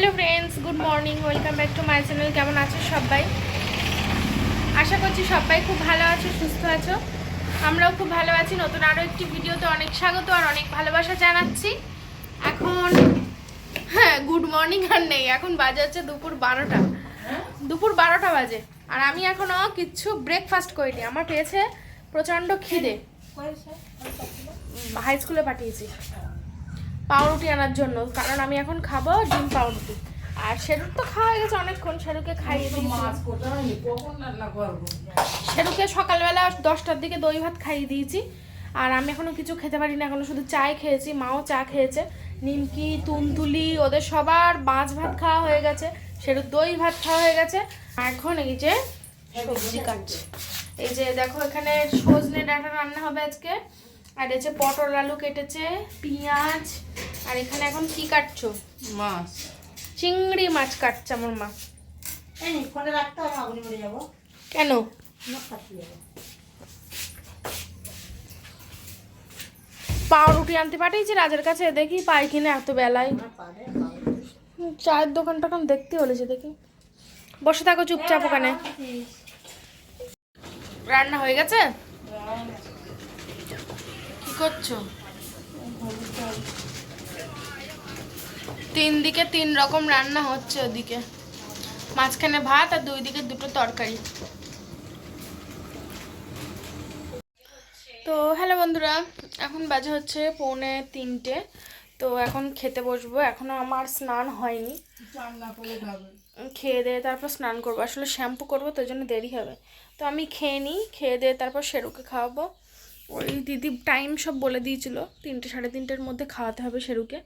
Hello friends good morning welcome back to my channel কেমন আছো সবাই? আশা করছি সবাই খুব ভালো আছো সুস্থ আছো। আমরাও খুব ভালো আছি নতুন আরও একটি ভিডিওতে অনেক স্বাগত আর অনেক ভালোবাসা জানাচ্ছি। এখন হ্যাঁ গুড মর্নিং আর নেই এখন বাজে হচ্ছে দুপুর বারোটা। দুপুর বারোটা বাজে আর আমি এখনও কিচ্ছু ব্রেকফাস্ট করিনি আমার পেয়েছে প্রচণ্ড খিদে। হাই স্কুলে পাঠিয়েছি। পাউরুটি আনার জন্য। কারণ আমি এখন খাব ডিম পাউরুটি। আর শেরুর তো খাওয়া হয়ে গেছে অনেকক্ষণ শেরুকে খাইয়ে শেরুকে সকালবেলা দশটার দিকে দই ভাত খাইয়ে দিয়েছি। আর আমি এখনও কিছু খেতে পারি না এখনও শুধু চাই খেয়েছি মাও চা খেয়েছে। নিমকি তুনতুলি ওদের সবার মাছ ভাত খাওয়া হয়ে গেছে সেরু দই ভাত খাওয়া হয়ে গেছে। আর এখন এই যে সবজি কাটছে। এই যে দেখো এখানে সজনে ডাঁটা রান্না হবে আজকে। আর এই যে পটল আলু কেটেছে পেঁয়াজ আর এখানে এখন কি কাটছো? মাছ। চিংড়ি মাছ কাটছে আমার মা। এই ফোনে রাখতে হবে আগুনে মরে যাব। কেন? পাউরুটি আনতে পাঠিয়েছি রাজের কাছে দেখি পাই কিনা এত বেলায়। চায়ের দোকান টোকান দেখতে বলেছে দেখি। বসে থাকো চুপচাপ ওখানে। রান্না হয়ে গেছে? করছ? তিন দিকে তিন রকম রান্না হচ্ছে ওদিকে। মাঝখানে ভাত আর দুই দিকে দুটো তরকারি। তো হ্যালো বন্ধুরা, এখন বাজে হচ্ছে পৌনে তিনটে। তো এখন খেতে বসবো। এখনও আমার স্নান হয়নি। খেয়ে দিয়ে তারপর স্নান করব। আসলে শ্যাম্পু করব, তো জন্য দেরি হবে। তো আমি খেয়ে নিই, খেয়ে দিয়ে তারপর সেরুকে খাওয়াবো। ওই দিদি টাইম সব বলে দিয়েছিল তিনটে সাড়ে তিনটের মধ্যে খাওয়াতে হবে সেরুকে।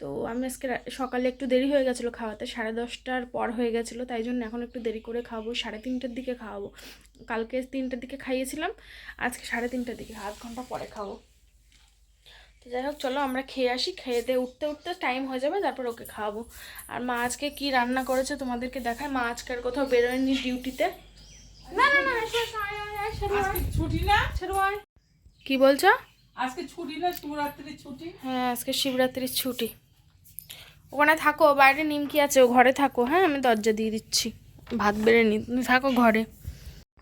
তো আমি আজকে সকালে একটু দেরি হয়ে গেছিল খাওয়াতে সাড়ে দশটার পর হয়ে গেছিল তাই জন্য এখন একটু দেরি করে খাওয়াবো সাড়ে তিনটের দিকে খাওয়াবো। কালকে তিনটের দিকে খাইয়েছিলাম আজকে সাড়ে তিনটের দিকে আধ ঘণ্টা পরে খাব। তো যাই হোক চলো আমরা খেয়ে আসি খেয়ে দিয়ে উঠতে উঠতে টাইম হয়ে যাবে তারপর ওকে খাওয়াবো। আর মা আজকে কি রান্না করেছে তোমাদেরকে দেখায় মা আজকে আর কোথাও বেরোয়নি ডিউটিতে না না না ছুটি না। কি বলছো? আজকে ছুটি না? শিবরাত্রির ছুটি? হ্যাঁ আজকে শিবরাত্রির ছুটি। ওখানে থাকো বাইরে নিমকি আছে ও ঘরে থাকো। হ্যাঁ আমি দরজা দিয়ে দিচ্ছি। ভাত বেড়ে নি তুমি থাকো ঘরে।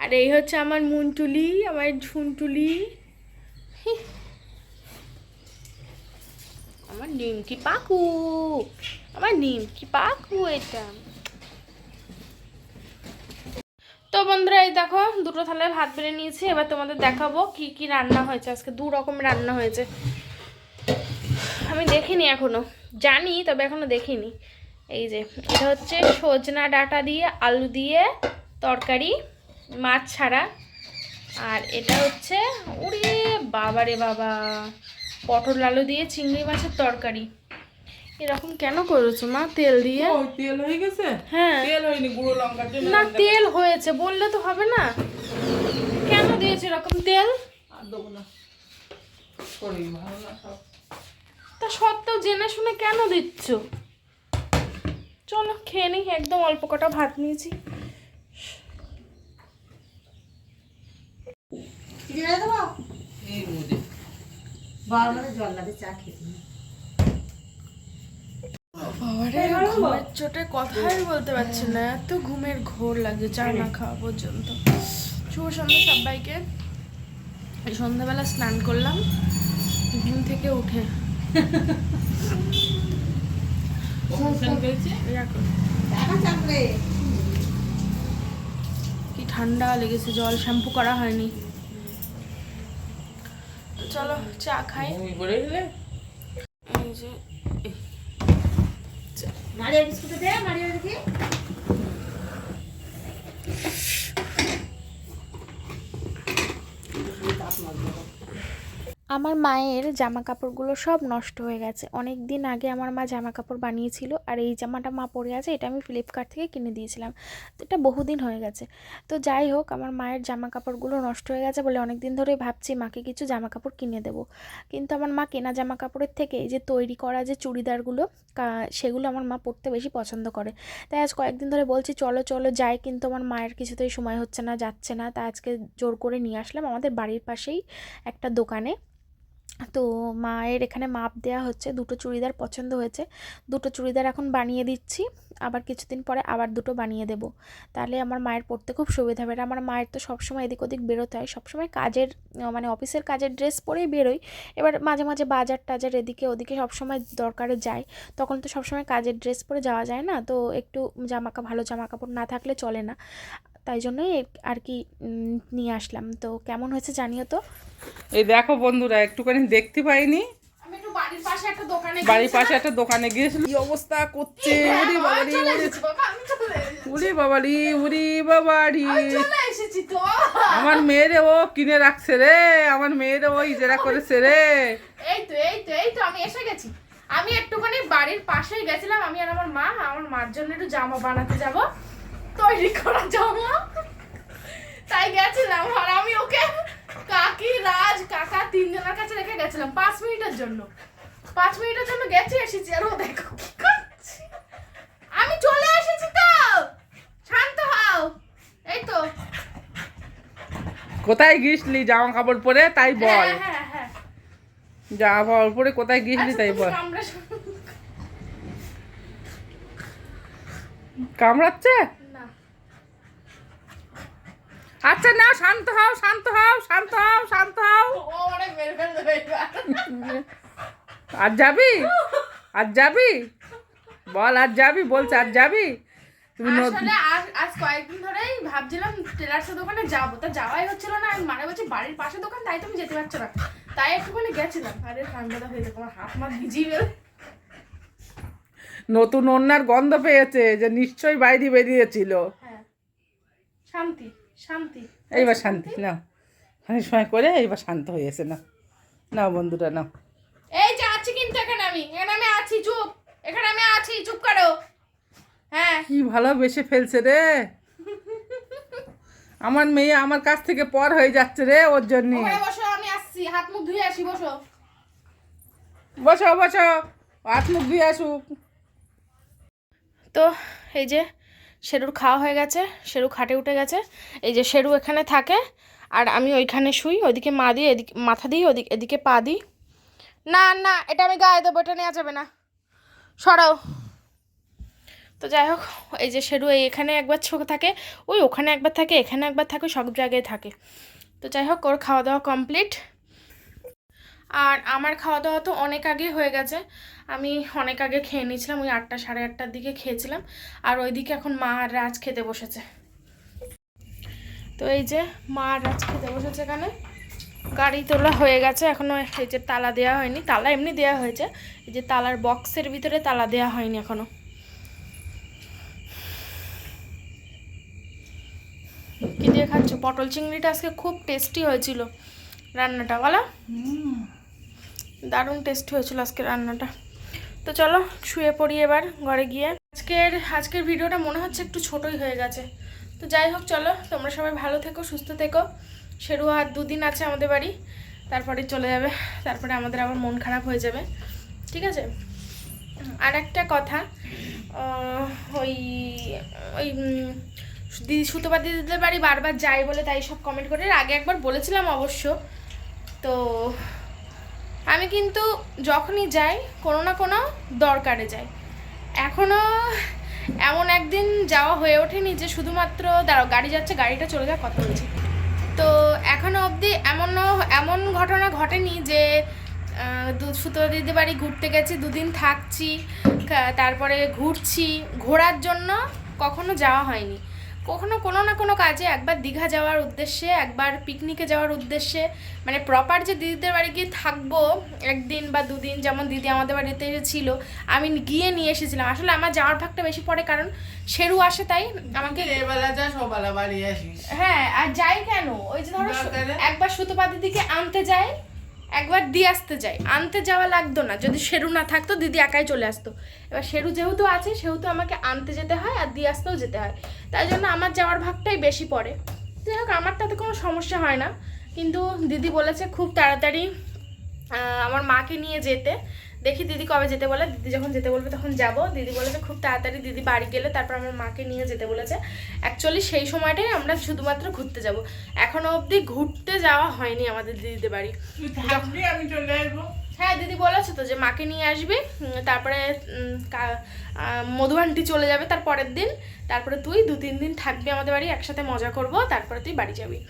আর এই হচ্ছে আমার মুনটুলি আমার ঝুনটুলি। আমার নিমকি পাকু আমার নিমকি পাকু এটা তো বন্ধুরা, এই দেখো, দুটো থালায় ভাত বেড়ে নিয়েছি। এবার তোমাদের দেখাবো কি কি রান্না হয়েছে। আজকে দু রকম রান্না হয়েছে। আমি দেখিনি এখনও। জানি, তবে এখনও দেখিনি। এই যে, এটা হচ্ছে সজনা ডাটা দিয়ে আলু দিয়ে তরকারি, মাছ ছাড়া। আর এটা হচ্ছে উড়ে বাবা রে বাবা, পটল আলু দিয়ে চিংড়ি মাছের তরকারি। এরকম কেন করেছ মা? তেল দিয়ে? তেল হয়ে গেছে? হ্যাঁ। তেল হয়নি গুঁড়ো লঙ্কার জন্য না তেল হয়েছে বললে তো হবে না। কেন দিয়েছে এরকম তেল? আর দেবো না। শরীর ভালো না সব। তা সত্ত্বেও জেনে শুনে কেন দিচ্ছ? চলো খেয়ে নিই একদম অল্প কটা ভাত নিয়েছি। জল লাগে চা খেতে বাবারে ঘুমের চোটে কথাই বলতে পারছি না। এত ঘুমের ঘোর লাগছে চা না খাওয়া পর্যন্ত। শুভ সন্ধ্যা সবাইকে। সন্ধ্যাবেলা স্নান করলাম। ঘুম থেকে উঠে। কি ঠান্ডা লেগেছে জল শ্যাম্পু করা হয়নি। চলো চা খাই। এই যে মারিয়া বিস্কুট দে মারিয়া দেখি আমার মায়ের জামা কাপড়গুলো সব নষ্ট হয়ে গেছে। অনেক দিন আগে আমার মা জামা কাপড় বানিয়েছিল আর এই জামাটা মা পরে আছে, এটা আমি ফ্লিপকার্ট থেকে কিনে দিয়েছিলাম। তো এটা বহুদিন হয়ে গেছে। তো যাই হোক, আমার মায়ের জামা কাপড়গুলো নষ্ট হয়ে গেছে বলে অনেক দিন ধরেই ভাবছি মাকে কিছু জামা কাপড় কিনে দেবো। কিন্তু আমার মা কেনা জামা কাপড়ের থেকে এই যে তৈরি করা যে চুড়িদারগুলো সেগুলো আমার মা পরতে বেশি পছন্দ করে। তাই আজ কয়েকদিন ধরে বলছি, চলো চলো, যাই। কিন্তু আমার মায়ের কিছুতেই সময় হচ্ছে না, যাচ্ছে না। তা আজকে জোর করে নিয়ে আসলাম আমাদের বাড়ির পাশেই একটা দোকানে। তো মায়ের এখানে মাপ দেওয়া হচ্ছে, দুটো চুড়িদার পছন্দ হয়েছে। দুটো চুড়িদার এখন বানিয়ে দিচ্ছি, আবার কিছুদিন পরে আবার দুটো বানিয়ে দেব। তাহলে আমার মায়ের পরতে খুব সুবিধা হবে। আমার মায়ের তো সবসময় এদিক ওদিক বেরোতে হয়। সবসময় কাজের মানে অফিসের কাজের ড্রেস পরেই বেরোই। এবার মাঝে মাঝে বাজার টাজার এদিকে ওদিকে সবসময় দরকারে যায় তখন তো সবসময় কাজের ড্রেস পরে যাওয়া যায় না। তো একটু জামা ভালো জামা কাপড় না থাকলে চলে না। তাই জন্যই আর কি নিয়ে আসলাম। তো কেমন হয়েছে জানিও তো? এই দেখো বন্ধুরা একটুখানি দেখতে পাইনি। আমি বাড়ির পাশে একটা দোকানে বাড়ির পাশে গিয়েছিল কি অবস্থা করছে? উরি বাবারি উরি বাবারি উরি বাবারি। তো। আমার মেয়েরে ও কিনে রাখছে রে আমার মেয়েরে ও ইজেরা করেছে রে। এই তো এই তো এই তো আমি এসে গেছি। আমি একটুখানি বাড়ির পাশেই গেছিলাম আমি আর আমার মা আমার মার জন্য একটু জামা বানাতে যাব। তৈরি করা জামা। তাই গেছিলাম আর আমি ওকে কাকি রাজ কাকা তিনজনের কাছে রেখে গেছিলাম পাঁচ মিনিটের জন্য। পাঁচ মিনিটের জন্য গেছি এসেছি আর ও দেখো কি করছে। আমি চলে এসেছি তো! শান্ত হও। এই তো। কোথায় গিয়েছিলি জামা কাপড় পরে? তাই বল। হ্যাঁ হ্যাঁ হ্যাঁ। জামা কাপড় পরে কোথায় গিয়েছিলি আচ্ছা, তাই বল। কামড়া কামড়াচ্ছে? আচ্ছা না শান্ত হও শান্ত হও শান্ত হও শান্ত হও। আর যাবি? আর যাবি? বল আর যাবি? বলছে আর যাবি? তুমি আসলে আজ কয়েকদিন ধরেই ভাবছিলাম টেলার্সের দোকানে যাব। তা যাওয়াই হচ্ছিল না আমি মানে বলছি বাড়ির পাশে দোকান তাই তুমি যেতে পারছ না। তাই একটুখানি গেছিলাম। আরে ঠান্ডাটা হয়ে যাবে আমার হাত মাত ভিজিয়ে নতুন ওনার গন্ধ পেয়েছে যে নিশ্চয়ই বাইরে বেরিয়েছিল। হ্যাঁ শান্তি। শান্তি। এইবার শান্তি না অনেক সময় করে এইবার শান্ত হয়েছে না না বন্ধুরা না এই যে আছি কিন্তু এখানে আমি। এখানে আমি আছি চুপ। এখানে আমি আছি চুপ করো। হ্যাঁ। কি ভালোবেসে ফেলছে রে। আমার মেয়ে আমার কাছ থেকে পর হয়ে যাচ্ছে রে ওর জন্য। বসো আমি আসছি। হাত মুখ ধুয়ে আসি বসো। বসো বসো। হাত মুখ ধুয়ে আসুক। তো এই যে শেরুর খাওয়া হয়ে গেছে, শেরু খাটে উঠে গেছে। এই যে শেরু এখানে থাকে, আর আমি ওইখানে শুই, ওইদিকে মা দিই, এদিকে মাথা দিই, ওদিকে, এদিকে পা দিই। না না, এটা আমি গায়ে দেবো, এটা নেওয়া যাবে না। সরাও। তো যাই হোক, এই যে শেরু এই এখানে একবার ছোক থাকে, ওই ওখানে একবার থাকে, এখানে একবার থাকে, সব জায়গায় থাকে। তো যাই হোক, ওর খাওয়া দাওয়া কমপ্লিট। আর আমার খাওয়া দাওয়া তো অনেক আগে হয়ে গেছে। আমি অনেক আগে খেয়ে নিয়েছিলাম, ওই আটটা, সাড়ে আটটার দিকে খেয়েছিলাম। আর ওইদিকে এখন মা আর রাজ খেতে বসেছে। তো এই যে মা আর রাজ খেতে বসেছে এখানে। গাড়ি তোলা হয়ে গেছে এখনও এই যে তালা দেওয়া হয়নি। তালা এমনি দেওয়া হয়েছে, এই যে তালার বক্সের ভিতরে তালা দেওয়া হয়নি এখনও কি দিয়ে খাচ্ছ? পটল চিংড়িটা আজকে খুব টেস্টি হয়েছিল রান্নাটা, বলো। দারুণ টেস্ট হয়েছিল আজকে রান্নাটা। তো চলো, শুয়ে পড়ি এবার ঘরে গিয়ে। আজকের আজকের ভিডিওটা মনে হচ্ছে একটু ছোটই হয়ে গেছে। তো যাই হোক, চলো, তোমরা সবাই ভালো থেকো, সুস্থ থেকো। শেরু আর দুদিন আছে আমাদের বাড়ি। তারপরে চলে যাবে, তারপরে আমাদের আবার মন খারাপ হয়ে যাবে। ঠিক আছে? আর একটা কথা ওই ওই দিদি সুতপা দিদিদের বাড়ি বারবার যাই বলে তাই সব কমেন্ট করে। আগে একবার বলেছিলাম অবশ্য। তো আমি কিন্তু যখনই যাই, কোনো না কোনো দরকারে যাই। এখনও এমন একদিন যাওয়া হয়ে ওঠেনি যে শুধুমাত্র, দাঁড়াও, গাড়ি যাচ্ছে, গাড়িটা চলে যাওয়ার কথা বলছি। তো এখনও অবধি এমনও এমন ঘটনা ঘটেনি যে সুতো দিদি বাড়ি ঘুরতে গেছি, দুদিন থাকছি তারপরে ঘুরছি, ঘোরার জন্য কখনো যাওয়া হয়নি। কখনো কোনো না কোনো কাজে একবার দীঘা যাওয়ার উদ্দেশ্যে একবার পিকনিকে যাওয়ার উদ্দেশ্যে মানে প্রপার যে দিদিদের বাড়ি গিয়ে থাকব একদিন বা দুদিন যেমন দিদি আমাদের বাড়িতে ছিল আমি গিয়ে নিয়ে এসেছিলাম। আসলে আমার যাওয়ার ভাগটা বেশি পড়ে কারণ শেরু আসে তাই আমাকে হ্যাঁ আর যাই কেন? ওই যে ধরো একবার সুতপা দিদিকে আনতে যায় একবার দিয়ে আসতে যাই। আনতে যাওয়া লাগতো না। যদি শেরু না থাকতো, দিদি একাই চলে আসতো। এবার শেরু যেহেতু আছে, সেহেতু আমাকে আনতে যেতে হয় আর দিয়ে আসতেও যেতে হয়। তাই জন্য আমার যাওয়ার ভাগটাই বেশি পড়ে। যাই হোক, আমার তাতে কোনো সমস্যা হয় না। কিন্তু দিদি বলেছে খুব তাড়াতাড়ি আমার মাকে নিয়ে যেতে। দেখি দিদি কবে যেতে বলে। দিদি যখন যেতে বলবে তখন যাব। দিদি বলেছে খুব তাড়াতাড়ি দিদি বাড়ি গেলে তারপর আমার মাকে নিয়ে যেতে বলেছে। অ্যাকচুয়ালি সেই সময়টাই আমরা শুধুমাত্র ঘুরতে যাব। এখনও অবধি ঘুরতে যাওয়া হয়নি আমাদের দিদিদের বাড়ি। আমি চলে আসব। হ্যাঁ দিদি বলেছে তো যে মাকে নিয়ে আসবি তারপরে উম, কা- আহ, মধু আন্টি চলে যাবে তার পরের দিন। তারপরে তুই দু তিন দিন থাকবি আমাদের বাড়ি একসাথে মজা করব তারপরে তুই বাড়ি যাবি।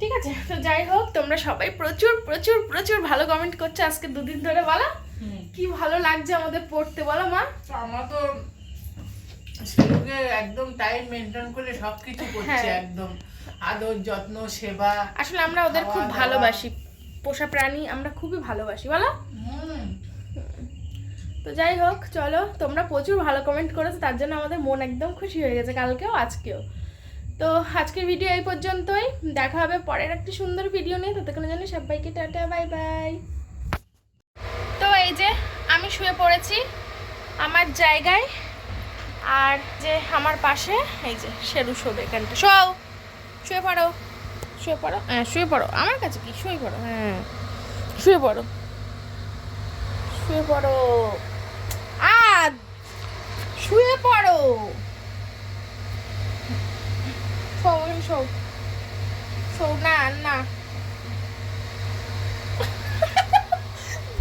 ঠিক আছে? তো যাই হোক তোমরা সবাই প্রচুর প্রচুর প্রচুর ভালো কমেন্ট করছ আজকে দুদিন ধরে বলো। কি ভালো লাগছে আমাদের পড়তে বলো মা। তো আমরা তো সেগুলোকে একদম টাইম মেনটেন করে সবকিছু করছি হ্যাঁ। একদম। আদর যত্ন সেবা আসলে আমরা ওদের খুব ভালোবাসি। পোষা প্রাণী আমরা খুবই ভালোবাসি বলো। তো যাই হোক চলো তোমরা প্রচুর ভালো কমেন্ট করেছ তার জন্য আমাদের মন একদম খুশি হয়ে গেছে কালকেও আজকেও। তো আজকের ভিডিও এই পর্যন্তই। দেখা হবে পরের একটি সুন্দর ভিডিও নিয়ে। ততক্ষণের জন্য সবাইকে টাটা বাই বাই এই যে আমি শুয়ে পড়েছি আমার জায়গায় আর যে আমার পাশে এই যে শেরু শোবে এখানটা। শোও, শুয়ে পড়ো শুয়ে পড়ো। হ্যাঁ শুয়ে পড়ো। আমার কাছে কি? শুয়ে পড়ো। হ্যাঁ শুয়ে পড়ো। শুয়ে পড়ো। আর শুয়ে পড়ো। শোও শোও শোও না না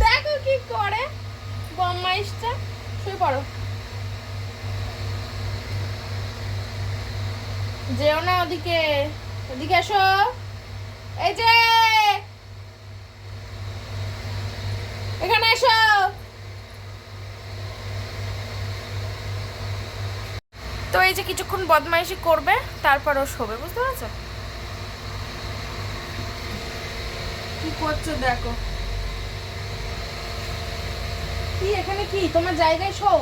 দেখো কি করে বম্মাইশটা শুয়ে পড়ো। যেও না ওদিকে ওদিকে এসো। এই যে! এখানে এসো। তো এই যে কিছুক্ষণ বদমাইশি করবে, তারপর ও শোবে, বুঝতে পারছ? কি করছ দেখো। কি? এখানে কি? তোমার জায়গায় শো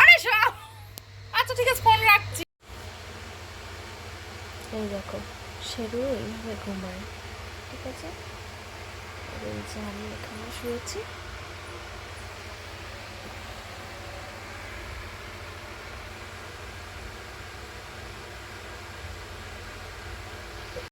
আরে আচ্ছা ঠিক আছে ফোন রাখছি। এই দেখো সেরু এইভাবে ঘুমায়। ঠিক আছে? আমি এখানে শুয়েছি।